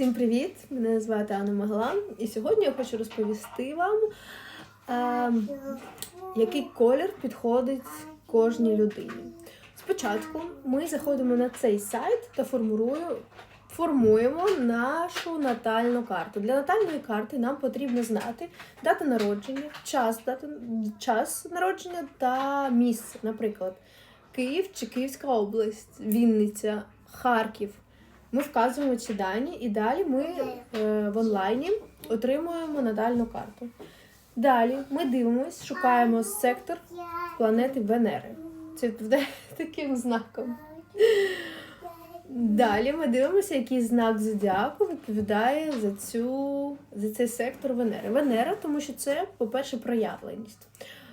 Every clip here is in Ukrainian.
Всім привіт! Мене звати Анна Магалан, і сьогодні я хочу розповісти вам, е, який колір підходить кожній людині. Спочатку ми заходимо на цей сайт та формуємо, нашу натальну карту. Для натальної карти нам потрібно знати дату народження, час, дати, час народження та місце. Наприклад, Київ чи Київська область, Вінниця, Харків. Ми вказуємо ці дані і далі ми е, в онлайні отримуємо натальну карту. Далі ми дивимось, шукаємо сектор планети Венери. Це відповідає таким знаком. Далі ми дивимося, який знак зодіаку відповідає за, цю, за цей сектор Венери. Венера, тому що це, по-перше, проявленість.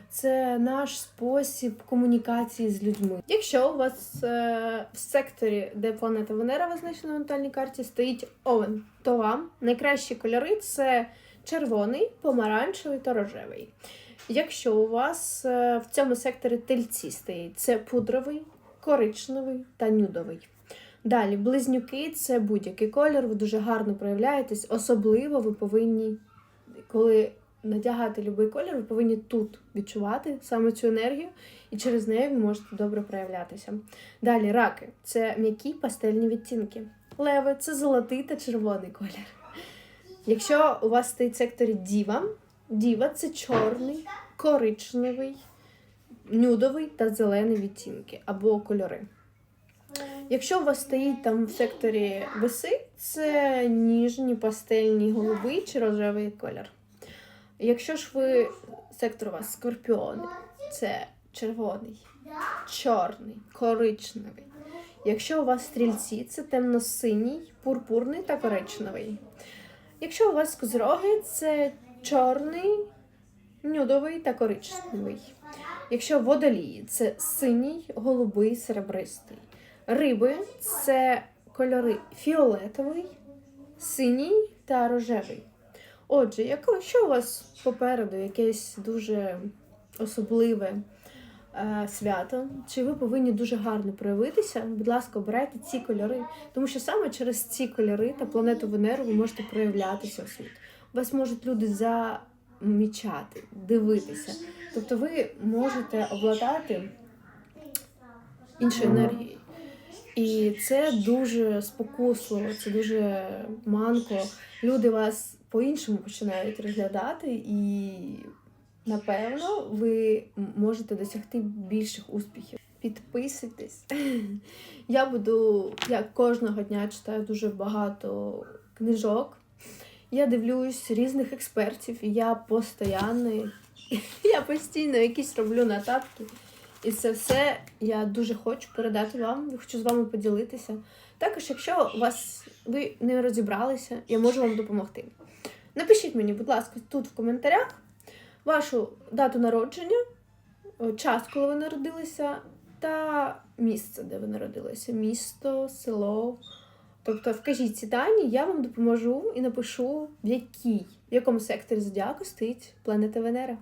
Це наш спосіб комунікації з людьми. Якщо у вас е, в секторі, де планета Венера визначена на натальній карті, стоїть овен, то вам найкращі кольори це червоний, помаранчевий та рожевий. Якщо у вас е, в цьому секторі тельці стоїть, це пудровий, коричневий та нюдовий. Далі, близнюки це будь-який колір, ви дуже гарно проявляєтесь, особливо ви повинні, коли надягати будь-який колір, ви повинні тут відчувати саме цю енергію, і через неї ви можете добре проявлятися. Далі раки це м'які пастельні відтінки. Леви це золотий та червоний колір. Якщо у вас стоїть в секторі діва, діва це чорний, коричневий, нюдовий та зелений відтінки або кольори. Якщо у вас стоїть там в секторі веси, це ніжні пастельні голубий чи рожевий колір. Якщо ж ви сектор у вас скорпіони, це червоний, чорний, коричневий. Якщо у вас стрільці, це темно-синій, пурпурний та коричневий. Якщо у вас козроги, це чорний, нюдовий та коричневий. Якщо водолії, це синій, голубий, серебристий. Риби це кольори фіолетовий, синій та рожевий. Отже, якщо у вас попереду якесь дуже особливе е, свято, чи ви повинні дуже гарно проявитися, будь ласка, обирайте ці кольори, тому що саме через ці кольори та планету Венеру ви можете проявлятися у світ. Вас можуть люди замічати, дивитися. Тобто ви можете обладати іншою енергією. І це дуже спокусливо, це дуже манко. Люди вас по-іншому починають розглядати, і напевно ви можете досягти більших успіхів. Підписуйтесь. Я буду, я кожного дня читаю дуже багато книжок. Я дивлюсь різних експертів, і я постійно, я постійно якісь роблю нотатки. І це все я дуже хочу передати вам, хочу з вами поділитися. Також, якщо вас ви не розібралися, я можу вам допомогти. Напишіть мені, будь ласка, тут в коментарях вашу дату народження, час, коли ви народилися, та місце, де ви народилися. Місто, село. Тобто вкажіть ці дані, я вам допоможу і напишу, в якій, в якому секторі зодіаку стоїть планета Венера.